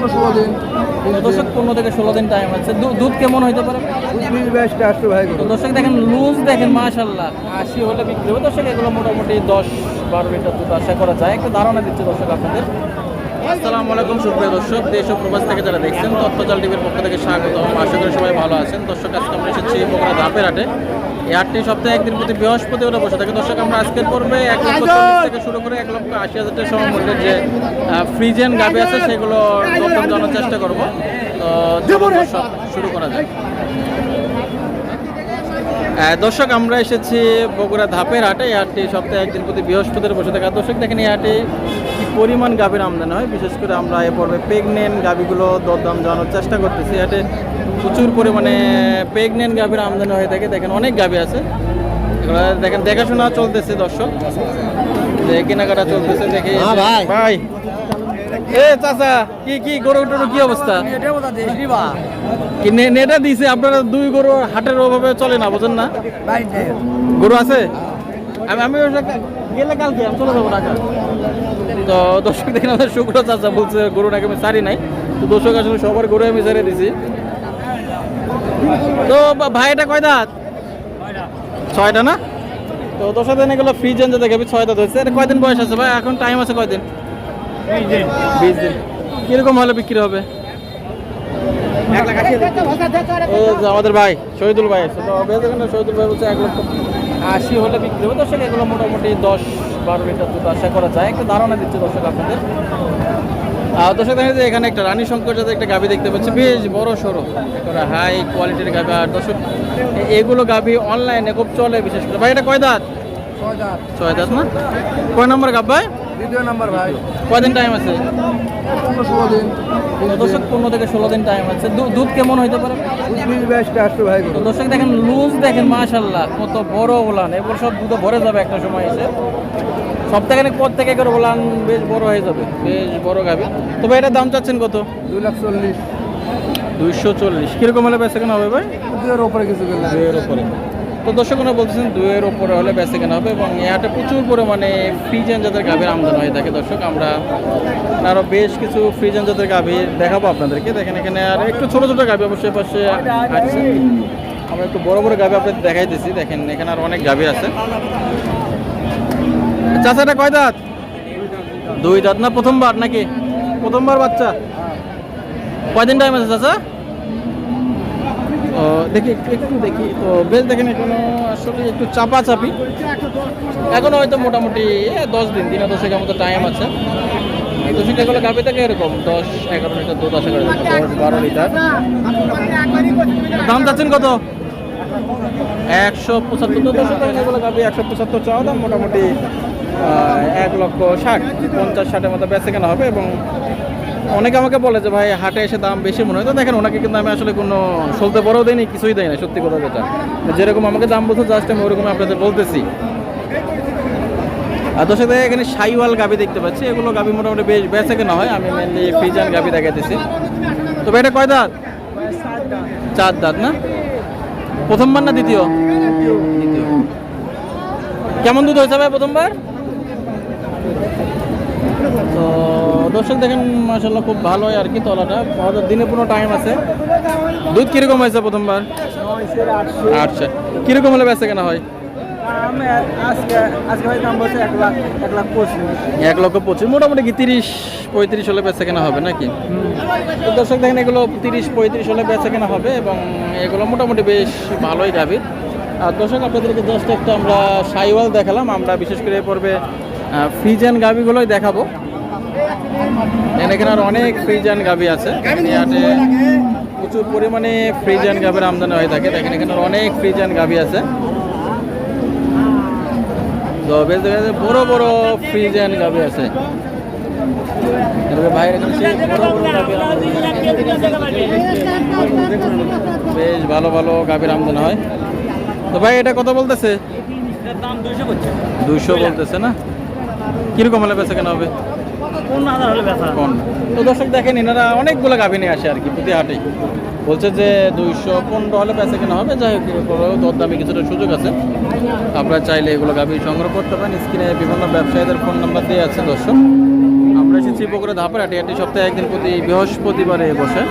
পনেরো ষোলো দিন। দর্শক পনেরো থেকে ষোলো দিন টাইম আছে। দুধ কেমন হইতে পারে? দর্শক দেখেন লুজ দেখেন মাশাল্লাহ আশি হলে বিক্রি হবে। দর্শক এগুলো মোটামুটি দশ বারো লিটার দুধ আশা করা যায়। একটা ধারণা দিচ্ছে দর্শক আপনাদের। আসসালামু আলাইকুম সুপ্রিয় দর্শক। দেশ ও প্রবাস থেকে যারা দেখছেন তথ্যজাল টিভির পক্ষ থেকে স্বাগত। আশা করি সবাই ভালো আছেন। দর্শক আজকে আমরা এসেছি বগুড়া ধাপের হাটে। এই হাটটি সপ্তাহে একদিন প্রতি বৃহস্পতিবার বসে থাকে। দর্শক আমরা আজকের পর্বে এক লক্ষ চল্লিশ থেকে শুরু করে এক লক্ষ আশি হাজার টাকা সমমূল্যের যে ফ্রিজেন গাবি আছে সেগুলো জানার চেষ্টা করব। তো দর্শক শুরু করা যায় দর্শক আমরা এসেছি বগুড়া ধাপের হাটে। এই হাটটি সপ্তাহে একদিন প্রতি বৃহস্পতিবার বসে থাকে। দর্শক দেখেন এই হাটে পরিমাণ গাভীর আমদানি হয় বিশেষ করে আমরা এ পর্বে প্রেগনেন্ট গাভীগুলো দরদাম জানানোর চেষ্টা করতেছি। এতে প্রচুর পরিমাণে প্রেগনেন্ট গাভীর আমদানি হয়ে থাকে। দেখেন অনেক গাভী আছে। এগুলো দেখেন দেখাশোনা চলতেছে দর্শক। যে কেনাকাটা চলতেছে দেখে হ্যাঁ, ভাই। ভাই। এ চাচা কি কি গরু টরু কি অবস্থা? কি নেটা দিছে আপনারা দুই গরু হাটের ওভাবে চলে না বুঝেন না? গরু আছে? আমি আমি গেলে কালকে আমি চলে যাব ঢাকা। তো দর্শক দেখেন আমাদের শুক্র চাচা বলছে গরু নাকি আমি সারি নাই। তো দর্শক আসলে সবার গরু আমি সারিয়ে দিছি। তো ভাই এটা কয় দাঁত? ছয়টা না? তো দর্শক দিন এগুলো ফ্রি চেঞ্জ দেখে ছয় দাঁত হয়েছে এটা কয়দিন বয়স আছে ভাই? এখন টাইম আছে কয়দিন? বিশ দিন। কীরকম হলে বিক্রি হবে? আমাদের ভাই শহীদুল ভাই আছে। তো শহীদুল ভাই বলছে এক লক্ষ। আশি হলে বিক্রি হবে। দর্শক এগুলো মোটামুটি দশ বারো লিটার দুধ আশা করা যায়। একটা ধারণা দিচ্ছে দর্শক আপনাদের। আর দর্শক দেখা যায় এখানে একটা রানী শঙ্কর যাতে একটা গাভি দেখতে পাচ্ছি। বেশ বড় সড়ো একটা হাই কোয়ালিটির গাভি। আর দর্শক এগুলো গাভি অনলাইনে খুব চলে বিশেষ করে। ভাই এটা কয় দাঁত। ছয় দাঁত না? কয় নম্বর গাভ ভাই? দ্বিতীয় নাম্বার ভাই। কয়দিন টাইম আছে? পনেরো ষোলো দিন। দর্শক পনেরো থেকে ষোলো দিন টাইম আছে। দুধ কেমন হইতে পারে? ভাই তো দর্শক দেখেন লুজ দেখেন মাশাল্লাহ কত বড় ওলান এবার সব দুধে ভরে যাবে একটা সময় এসে। সপ্তাহখানেক পর থেকে করে ওলান বেশ বড় হয়ে যাবে বেশ বড় গাবি। তবে এটার দাম চাচ্ছেন কত? দুই লাখ চল্লিশ। দুইশো চল্লিশ। কীরকম হলে বেচে কেনা হবে ভাই? দুইয়ের ওপরে কিছু গেলে দুইয়ের ওপরে তো দর্শক ওনারা বলতেছেন দুইয়ের ওপরে হলে বেচে কেনা হবে এবং এটা প্রচুর পরিমাণে ফ্রিজেন জাতের গাভীর আমদানি হয়ে থাকে দর্শক। আমরা আরও বেশ কিছু ফ্রিজেন জাতের গাভীর দেখাবো আপনাদেরকে। দেখেন, এখানে আর একটু ছোটো ছোটো গাভী অবশ্যই পাশে আছে আমরা একটু বড় বড় গাভী আপনাদের দেখাইতেছি। দেখেন, এখানে আর অনেক গাভী আছে। চাচাটা কয় দাঁত? দুই দাঁত না প্রথমবার নাকি? প্রথমবার বাচ্চা? কয়দিন টাইম আছে চাচা? দেখি একটু দেখি। তো বেশ দেখেন এখনও আসলে একটু চাপা চাপি এখনও হয়তো মোটামুটি দশ দিন দিনে দশেকের মতো টাইম আছে। দশক এগুলো থেকে এরকম দশ এগারো লিটার দুধ আশা করে দশ বারো লিটার। দাম চাচ্ছেন কত? একশো পঁচাত্তর তো দশক এগুলো গাভি একশো পঁচাত্তর চাওয়া দাম মোটামুটি এক লক্ষ ষাট পঞ্চাশ ষাটের মতো বেচে কেনা হবে এবং অনেকে আমাকে বলে যে, ভাই, হাটে এসে দাম বেশি মনে হয়। তো দেখেন, ওনাকে কিন্তু আমি আসলে কোনো সলতে বড়ও দেয়নি কিছুই দেয় না সত্যি কথা যেটা। যেরকম আমাকে দাম বলছে, জাস্ট আমি ওরকম আপনাদের বলতেছি। আর তোর সাথে এখানে সাইওয়াল গাবি দেখতে পাচ্ছি। এগুলো গাবি মোটামুটি বেশ বেচে কেনা হয়। আমি মেনলি ফ্রিজান গাবি দেখাইতেছি। তবে এটা কয় দাঁত? চার দাঁত না? প্রথমবার না দ্বিতীয় দ্বিতীয়? কেমন দুধ হয়েছে ভাই প্রথমবার? তো দর্শক দেখেন মাসাল্লাহ খুব ভালোই আর কি তলাটা। আমাদের দিনে পুরো টাইম আছে। দুধ কীরকম হয়েছে প্রথমবার? আচ্ছা কীরকম হলে বেচে কেনা হয়? এক লক্ষ পঁচিশ। মোটামুটি কি তিরিশ, পঁয়ত্রিশ হলে বেচা কেনা হবে নাকি? দর্শক দেখেন, এগুলো তিরিশ, পঁয়ত্রিশ হলে বেচা কেনা হবে এবং এগুলো মোটামুটি বেশ ভালোই যাবে আর দর্শক, আপনাদেরকে জাস্ট একটা আমরা সাইওয়াল দেখালাম। আমরা বিশেষ করে এ পর্বে ফ্রিজেন গাভিগুলোই দেখাবো। এখানে আর অনেক ফ্রিজান গাভি আছে। হাটে প্রচুর পরিমাণে ফ্রিজান গাভির আমদানি হয়ে থাকে। দেখেন এখানে অনেক ফ্রিজান গাভি আছে। তো বেশ দেখা যাচ্ছে বড় বড় ফ্রিজেন গাভি আছে। এরপরে এখানে সেই বড় বড় বেশ ভালো ভালো গাভীর আমদানি হয়। তো ভাই এটা কত বলতেছে? দুইশো বলতেছে না? কীরকম হলে বেচা কেনা হবে? তো দর্শক দেখেন, এনারা অনেকগুলো গাভী নিয়ে আসে আর কি প্রতি হাটেই বলছে যে দুইশো পনেরো হলে বেচা কেনা হবে, যাই হোক দরদামে কিছুটা সুযোগ আছে। আপনারা চাইলে এগুলো গাভী সংগ্রহ করতে পারেন। স্ক্রিনে বিভিন্ন ব্যবসায়ীদের ফোন নাম্বার দিয়ে আছে দর্শক। আমরা এসেছি বগুড়া ধাপের হাটে। সপ্তাহে একদিন প্রতি বৃহস্পতিবারে বসে।